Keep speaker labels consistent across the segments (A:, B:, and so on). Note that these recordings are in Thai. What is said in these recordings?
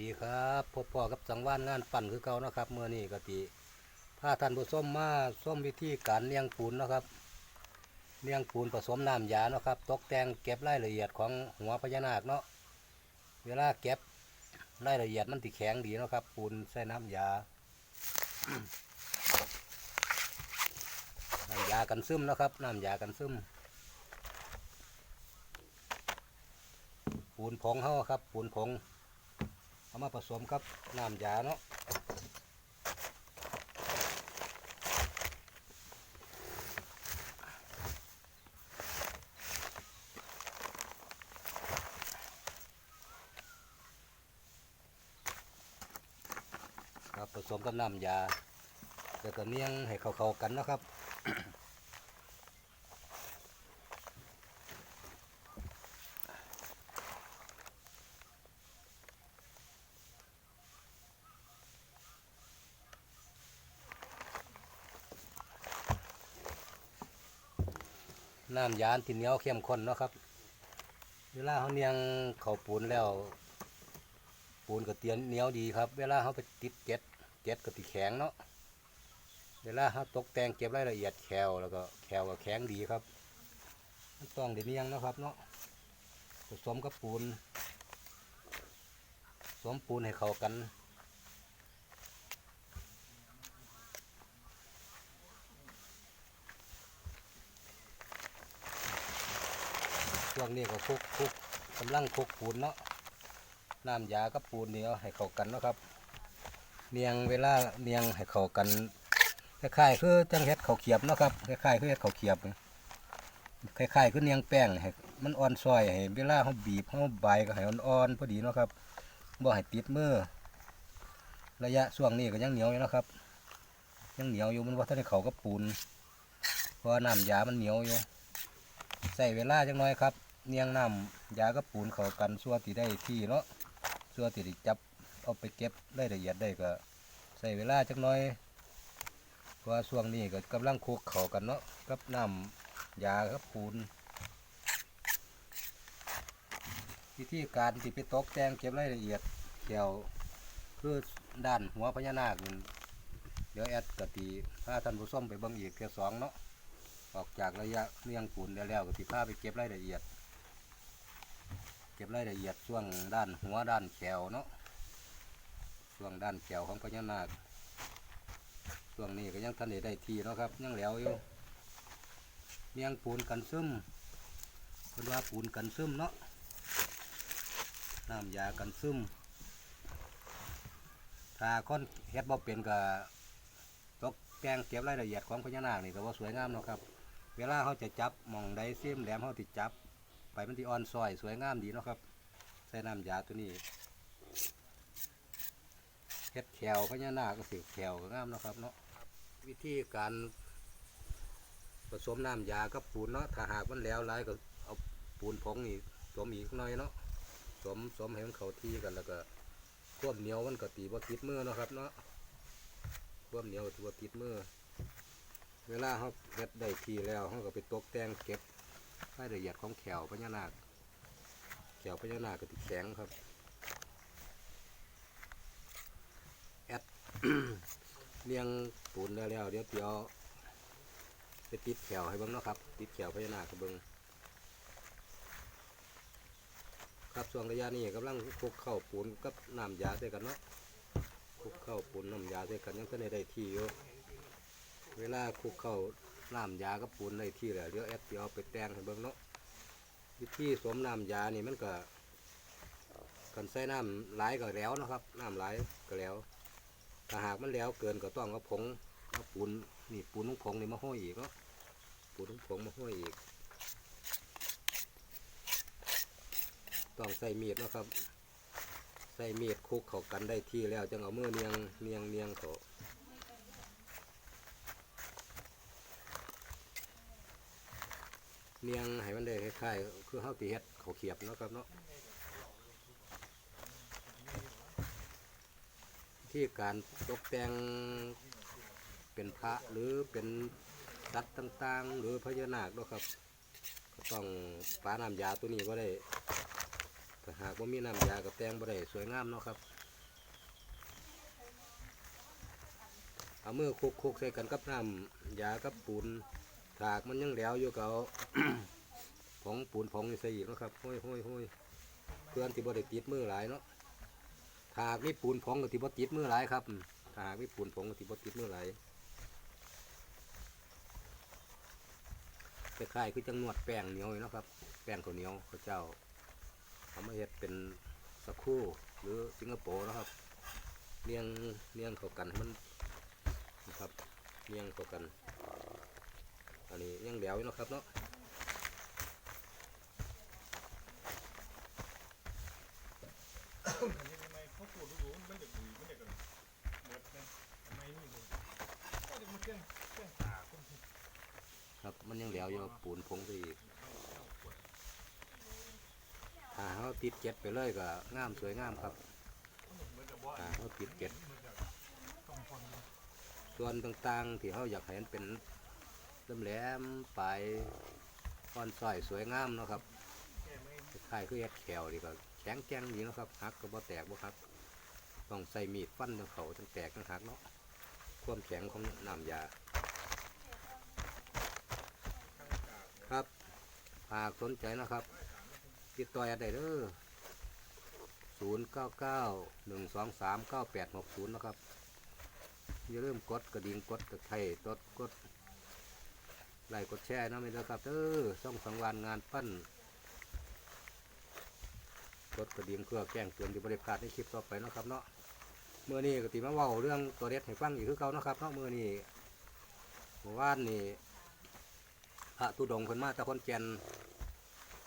A: ดีครับพบพ่อกับสังวานงานปั่นคือเก่านะครับเมื่อนี้กติพาท่านผู้มมาส้มวิธีการเลี้ยงปูนนะครับเลี้ยงปูนผสมน้ำยาเนาะครับตกแต่งเก็บรายละเอียดของหัวพญานาคเนาะเวลาเก็บรายละเอียดมันติแข็งดีนะครับปูนใส่น้ำยาน้ำยากันซึมนะครับน้ำยากันซึมปูนผงเขาครับปูนผง เอามาผสมกับน้ำยาเนาะครับผสมกับน้ำยาแล้วก็เนียงให้เข้าๆกันนะครับ น้ำยานที่เหนียวเข้มข้นเนาะครับ เวลาเขาเนียงเขาปูนแล้ว ปูนก็เตียนเหนียวดีครับ เวลาเขาไปติดเจ็ดเจ็ดก็ติแข็งเนาะเวลาเขาตกแต่งเก็บรายละเอียดแคลแล้วก็แคลก็แข็งดีครับต้องเดียวเนียงนะครับเนาะผสมกับปูนผสมปูนให้เข้ากัน ช่วงนี้ก็คุกคุกกำลังคุกปูนเนาะน้ำยากับปูนนี่เอาให้เข้ากันเนาะครับเนียงเวลาเนียงให้เข้ากันคล้ายๆคือจังเฮ็ดเข้าเขียบเนาะครับคล้ายๆคือเฮ็ดข้าเขียบคล้ายๆคือเนียงแป้งให้มันอ่อนซอยให้เวลาเขาบีบเขาใบก็ให้อ่อนๆพอดีเนาะครับบ่ให้ติดมือระยะช่วงนี้ก็ยังเหนียวอยู่เนาะครับ ยังเหนียวอยู่มันว่าถ้าได้เขากับปูนเพราะน้ำยามันเหนียวอยู่ใส่เวลาจังน้อยครับ เนียงน้ำยากับปูนเข้ากันส่วนที่ได้ที่เนาะส่วนที่ได้จับเอาไปเก็บได้ละเอียดได้ก็ใส่เวลาจังน้อยเพราะช่วงนี้ก็กำลังคุกเข้ากันเนาะกับน้ำยากับปูนวิธีการที่ไปตกแต่งเก็บรายละเอียดเกี่ยวคือด้านหัวพญานาคเดี๋ยวแอดกตีถ้าท่านผู้ชมไปเบิ่งอีกเพียสองเนาะออกจากระยะเลี้ยงปูนได้แล้วก็สิพาไปเก็บรายละเอียด เก็บรายละเอียดช่วงด้านหัวด้านแขวเนาะช่วงด้านแขวของพญานาคช่วงนี้ก็ยังทันได้ได้ทีเนาะครับยังเหลวอยู่เลี้ยงปูนกันซึมเพิ่นว่าปูนกันซึมเนาะน้ำยากันซึมถ้าคนเฮ็ดบ่เป็นก็ตกแต่งเก็บรายละเอียดของพญานาคนี่ก็ว่าสวยงามเนาะครับ เวลาเขาจะจับมองใดเสีมแหลมเขาติดจับ ไปมันที่อ่อนซอยสวยงามดีเนาะครับ ใส่น้ำยาตัวนี้เฮ็ดแขวพญานาคก็สิแขวก็งามเนาะครับเนาะวิธีการผสมน้ำยากับปูนเนาะถ้าหากมันแล้วหลายก็เอาปูนผงนี่สวมอีกหน่อยเนาะสวมสวมให้มันเข้าที่กันแล้วก็ควบเหนียวมันก็ตีบ่ติดมือเนาะครับเนาะความเหนียวตัวติดมือเวลาเขาเฮ็ดได้ทีแล้วเขาก็ไปตกแต่งเก็บ รายละเอียดของแขวพญานาค แขวพญานาคก็ติดแข็งครับ แอดเลี้ยงปูนได้แล้วเดี๋ยวเดี๋ยวไปติดแขวให้เบิ้งนะครับ ติดแขวพญานาคให้เบิ้งครับช่วงระยะนี้กำลังคลุกเข้าปูนกับน้ำยาด้วยกันเนาะคลุกเข้าปูนน้ำยาด้วยกันยังก็ได้ได้ที่อยู่เวลาคลุกเข้า น้ำยากับปูนได้ที่แล้วเดี๋ยวแอดเดี๋ยวเอาไปแต่งให้เบิ่งเนาะวิธีสวมน้ำยานี่มันก็กันใส่น้ำหลายก็แล้วนะครับน้ำหลายก็แล้วถ้าหากมันแล้วเกินก็ต้องเอาผงเอาปูนนี่ปูนนุ่งผงนี่มาห้อยอีกเนาะปูนนุ่งผงมาห้อยอีก ต้องใส่มีดนะครับใส่มีดคลุกเข้ากันได้ที่แล้วจึงเอามือเนียงเนียงเนียงเขา เนียงให้มันได้คล้ายๆคือเฮาตีเฮ็ดเขาเขียบเนาะครับเนาะที่การตกแต่งเป็นพระหรือเป็นสัตว์ต่างๆ หรือพญานาคเนาะครับก็ต้องปาน้ำยาตัวนี้ก็ได้แต่หากว่ามีน้ำยากับแตงบ่ได้สวยงามเนาะครับเอามือคุกคกใส่กันกับน้ำยากับปูน ถากมันยังแล้วอยู่เก่าผงปูนผงนี่ใส่อีกนะครับห้อยห้อยห้อยเพื่อนที่บ่ได้ติดมือหลายเนาะถากมีปูนผงกับที่บ่ติดมือหลายครับถากมีปูนผงกับที่บ่ติดมือหลายคล้ายๆคือจังนวดแป้งเหนียวนี่เนาะครับ แป้งข้าวเหนียวข้าวเจ้าเอามาเฮ็ดเป็นสักคู่หรือสิงคโปร์นะครับเลี้ยงเลี้ยงเข้ากันมันนะครับเลี้ยงเข้ากัน อันนี้ยังเหลวอยู่นะครับเนาะ
B: ครั
A: บมันยังเหลวอยู่ปูนพงไปอีก
B: หาเขา
A: ติดเก็ดไปเลยก็งามสวยงามครับ
B: หา
A: เขาติดเก็ดส่วนต่างๆที่เขาอยากเห็นเป็น แหลมๆปลายอ่อนส้อยสวยงามเนาะครับ
B: แก้ไม่
A: คล้ายๆคือเฮ็ดแขวดีก็แข็งแกร่งดีเนาะครับหักก็บ่แตกบ่ครับ ต้องใส่มีดฟันเขาจังแตกจังหักเนาะความแข็งของน้ำยา ครับหากสนใจนะครับ ติดต่อได้เด้อศูนย์เก้าเก้าหนึ่งสองสามเก้าแปดหกศูนย์นะครับอย่าลืมกดกระดิ่งกดตะไคร้กดกด ไลค์กดแชร์นะม่เด้อครับเด้อช่องสังวานงานปั้นกดกระดิ่งเพื่อแจ้งเตือนที่บริพลาดในคลิปต่อไปนะครับเนาะเมื่อนี้กติมาเว้าเรื่องตัวเด็ดให้ฟังอีกคือเก่านะครับเนาะเมื่อนี้เมื่อวานนี่พระตุดงคนมาตะคนแกน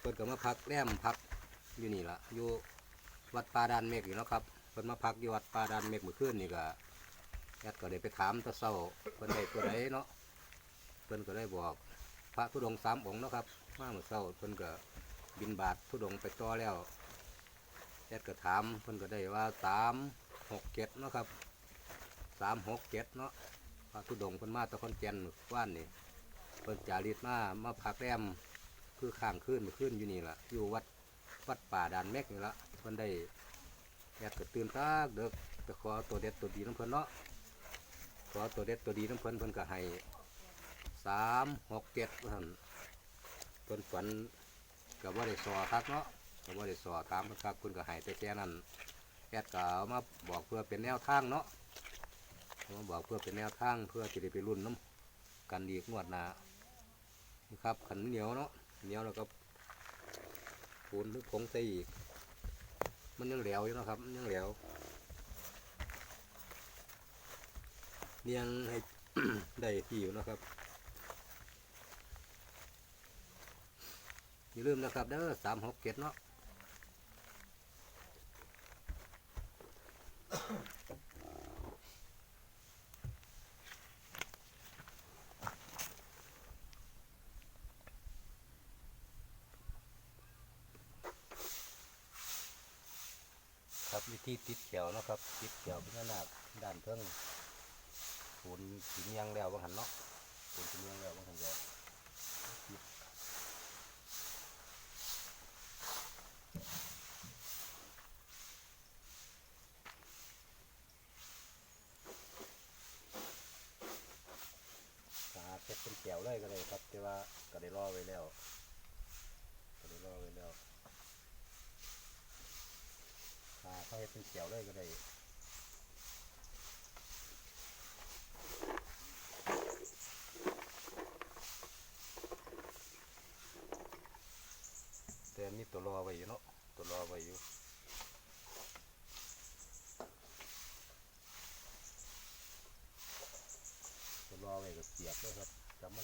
A: เพิ่นก็มาพักแรมพักอยู่นี่ละอยู่วัดป่าดานเมฆอยู่นะครับเพิ่นมาพักอยู่วัดป่าดานเมฆเมื่อคืนนี่ก็แอดก็ได้ไปถามตะเศร้าเพิ่นได้ตัวใดเนาะ เพิ่นก็ได้บอก พระธุดงค์สามองค์เนาะครับมาเมื่อเศร้าเพิ่นก็บินบาทธุดงค์ไปต่อแล้วแอดก็ถามเพิ่นก็ได้ว่าสามหกเจ็ดเนาะครับสามหกเจ็ดเนาะพระธุดงค์เพิ่นมาตะคอนแก่นว่านนี่เพิ่นจาริตมามาพักแรมคือข้างขึ้นมาขึ้นอยู่นี่ละอยู่วัดวัดป่าด่านแมกนี่ละเพิ่นได้แอดก็ตื่นตากเด็กไปขอตัวเด็ดตัวดีน้ำเพิ่นเนาะขอตัวเด็ดตัวดีน้ำเพิ่นเพิ่นก็ให้ สามหกเจ็ดเพิ่นเพิ่นฝันกับว่าได้สอคักเนาะกับว่าได้สอตามเพิ่นคักเพิ่นก็ให้แต่แค่นั้นแอดก็ามาบอกเพื่อเป็นแนวทางเนาะมาบอกเพื่อเป็นแนวทางเพื่อจะได้ไปรุ่นน้ำกันอีกงวดหนาครับขันเหนียวเนาะเหนียวแล้วก็ปูนหรือผงใส่อีก มันยังเหลวอยู่นะครับยังเหลวเนียงให้ได้ที่อยู่นะครับ อย่าลืมนะครับเด้อสามหกเกตเนาะครับวิธีติดเขียวนะครับ ติดเขียวพญานาด้านเพิ่งปูนสีเมียงแล้วบางหันเนาะปูนสีเมียงแล้วบางหันจะยิบ เสร็จเป็นแก้วเลยก็ได้ครับแต่ว่าก็ได้รอไว้แล้วก็ได้รอไว้แล้วถ้าเขาให้เป็นแก้วเลยก็ได้แต่นนี้ตัวรอไว้อยู่เนาะตัวรอไว้อยู่ตัวร อไว้ก็เสียบเลยครับจำมา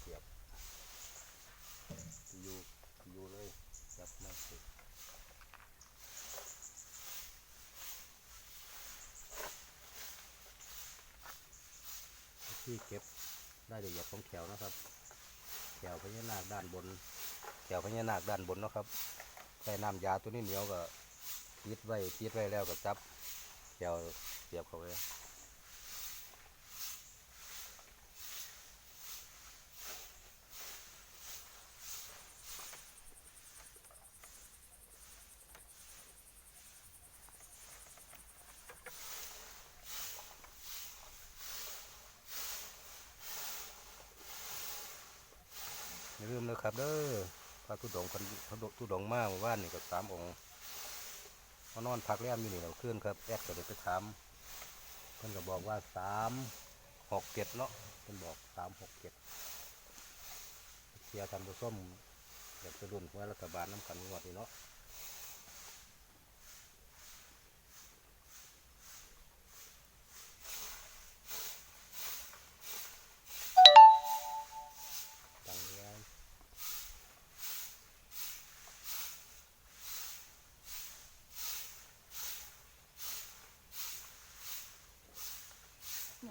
A: เสียบอยู่อยู่เลยจับมาสิที่เก็บได้ละเอียดของแขวนะครับแขวพญานาคด้านบนแถวพญานาคด้านบนนะครับใส่น้ำยาตัวนี้เหนียวก็ติดไว้ติดไว้แล้วก็จับแถวเสียบเข้าไป นะครับเด้อพระทุดงคนพระทุดงมาเมื่อวานนี่ก็สามองค์มานอนพักแรมอยู่นี่เราขึ้นครับแอดก็เลยไปถามเพิ่นก็บอกว่าสามหกเจ็ดเนาะเพิ่นบอกสามหกเจ็ดเชียร์ทำตัวส้มอยากจะรุ่นว่ารัฐบาลน้ำกันงวดนี่เนาะตังเงี้ย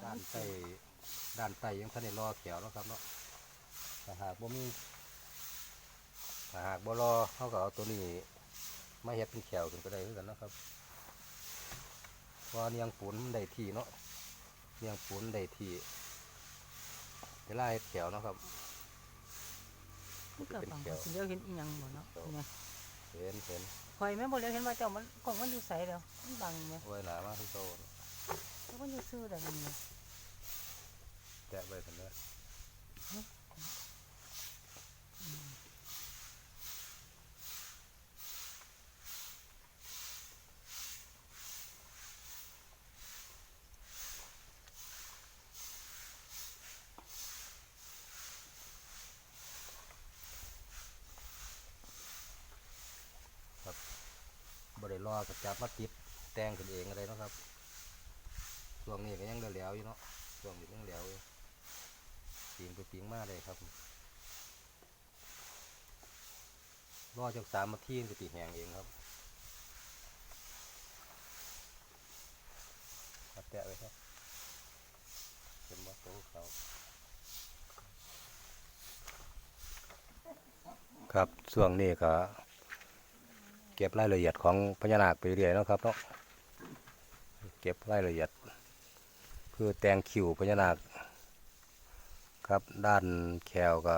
A: ด้าน ใต้ด้านใต้ยังทันได้รอแขวเนาะครับเนาะถ้าหากบ่มีถ้าหากบ่รอเขาก็เอาตัวนี้มาเฮ็ดเป็นแขวขึ้นก็ได้คือกันเนาะครับเพราะว่าเนียงปูนมันได้ที่เนาะเนียงปูนได้ที่เวลาเฮ็ดแขวเนาะครับมันจะ
C: ก็
A: เป็น
C: ฟัง
A: แขว
C: สิเลี้ยวเห็นอีหยังบ่เนาะเนี่ย
A: เห็นเห็น
C: ข่อยแม่บ่เลี้ยวเห็นว่าเจ้ามันกล้องมันอยู่ไสแล้วมันบังแม่
A: ไว้หนามาที่โต
C: แล้วมันอยู่ซื่อแล้วมันเนี่ย
A: แตะไว้กันเด้อบ่ได้รอกับจับมาติดแต่งขึ้นเองอะไรเนาะครับช่วงนี้ก็ยังเหลวๆอยู่เนาะช่วงนี้ยังเหลวอยู่ ปีงไปปีงมาเลยครับรอจากสามนาทีมันจะตีแหงเองครับเอาแตะไว้ครับเป็นบอโต้เขาครับช่วงนี้ก็เก็บรายละเอียดของพญานาคไปเรื่อยนะครับเนาะเก็บรายละเอียด คือแต่งคิวพญานาค ครับด้านแขวก็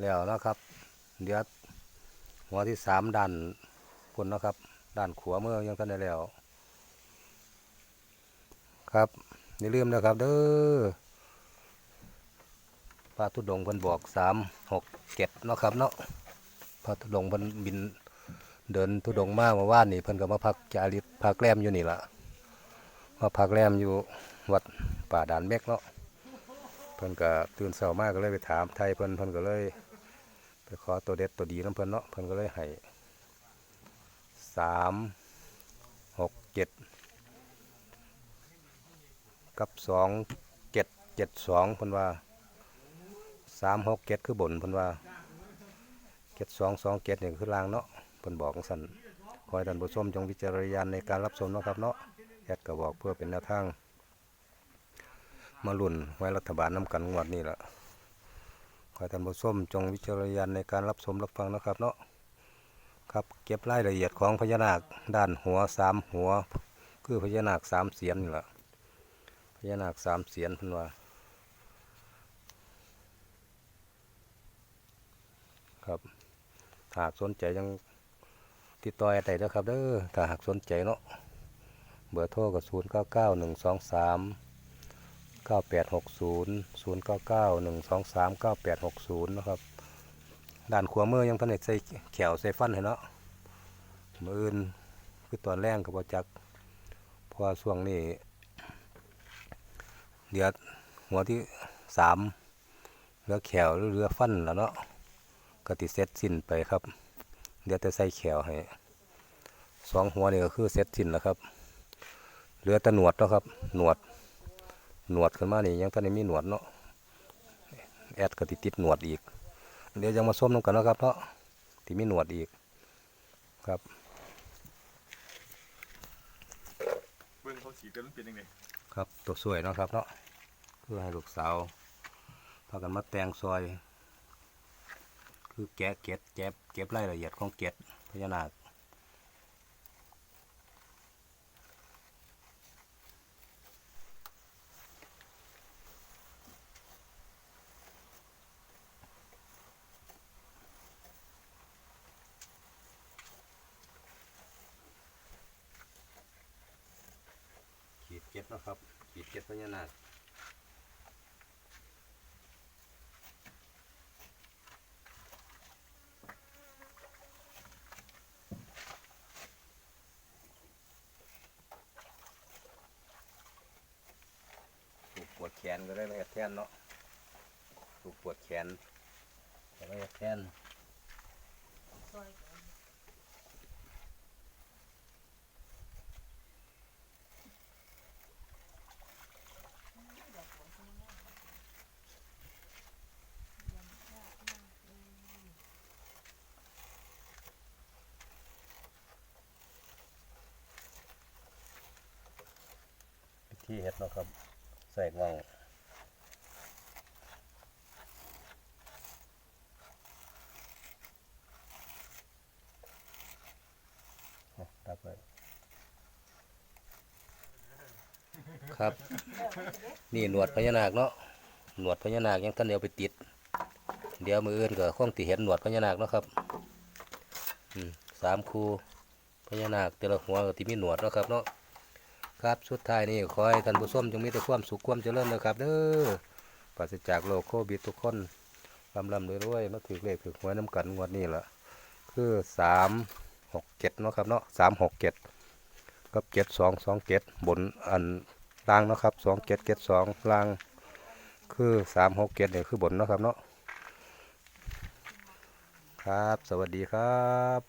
A: แล้วนะครับ เดี๋ยวหัวที่สามด้านพุ่นนะครับ ด้านขวามือยังทันได้แล้ว ครับอย่าลืมนะครับ เด้อพระธุดงค์พิ่นบอกสามหกเจ็ดเนาะครับเนาะพระธุดงค์พิ่นบินเดินธุดงค์มาเมื่อวานนี่เพิ่นก็มาพักจาริกพักแรมอยู่นี่ละมาพักแรมอยู่วัดป่าด่านเมกเนาะ เพิ่นก็ตื่นเช้ามากก็เลยไปถามไทยเพิ่นเพิ่นก็เลย ไปขอตัวเด็ดตัวดีน้ำเพิ่นเนาะเพิ่นก็เลยให้สามหกเจ็ดกับสองเจ็ดเจ็ดสองเพิ่นว่าสามหกเจ็ดคือบนเพิ่นว่าเจ็ดสองสองเจ็ดนี่คือลางเนาะเพิ่นบอกสั่นขอให้ท่านผู้ชมจงวิจารณญาณในการรับชมเนาะครับเนาะแอดก็บอกเพื่อเป็นแนวทาง มาลุ่นไว้รัฐบาลน้ำกันงวดนี้ละขอท่านผู้ชมจงวิจารณญาณในการรับชมรับฟังนะครับเนาะครับเก็บรายละเอียดของพญานาคด้านหัวสามหัว คือพญานาคสามเสียนนี่แหละพญานาคสามเสียนพันว่าครับหากสนใจยังติดต่อแอดได้เด้อครับเด้อถ้าหากสนใจเนาะเบอร์โทรก็ศูนย์เก้าเก้าหนึ่งสองสาม เก้าแปดหกศูนย์ศูนย์เก้าเก้าหนึ่งสองสามเก้าแปดหกศูนย์นะครับด้านขวามือยังทันได้ใส่แขวใส่ฟันให้เนาะมืออื่นคือตอนแรกกับบจักพราะว่าช่วงนี้เดี๋ยวหัวที่สามเหลือแขวหรือเรือฟันแล้วเนาะก็ติเซตสิ้นไปครับเดี๋ยวจะใส่แขวให้สองหัวนี่ก็คือเซตสิ้นแล้วครับเหลือต่หนวดเนาะครับหนวด หนวดขึ้นมานี่ยังตอนนี้มีหนวดเนาะแอดก็ติดติดหนวดอีก เดี๋ยวยังมาส้มน้ำกันเนาะครับเนาะที่มีหนวดอีกครับ
B: เบิ่งเขาสีกันมันเป็นยังไง
A: ครับตัวสวยเนาะครับเนาะเพื่อให้ลูกสาวพากันมาแต่งซอย คือแกะเก็ดเก็บเก็บรายละเอียดของเก็ดพญานาค ขีดเก็ดเนาะครับ ขีดเก็ดพญานาค นก็ได้มาเฮ็ดแทนเนาะลูกปวดแขนก็ได้เฮ็ดแทน
C: ซอยก่น
A: วิธีเฮ็ดเนาะครับใส่งองเอาตักไว้ครับ นี่หนวดพญานาคเนาะหนวดพญานาคยังท่านเดียวไปติด เดี๋ยวมืออื่นก็คงติเห็นหนวดพญานาคเนาะครับอืมสามคูพญานาคแต่ละหัวก็ที่มีหนวดเนาะครับเนาะครับสุดท้ายนี่ขอให้ท่านผู้ชมจงมีแต่ความสุขความเจริญนะครับเด้อปราศจากโรคโควิดทุกคนลำลำรวยๆมาถือเลขถือหวยน้ำกันงวดนี้ละคือสามหกเจ็ดเนาะครับเนาะสามหกเจ็ดกับเจ็ดสองสองเจ็ดบนอัน ล่างเนาะครับสองเจ็ดเจ็ดสองล่างคือสามหกเจ็ดเนี่ยคือบนเนาะครับเนาะครับ สวัสดีครับ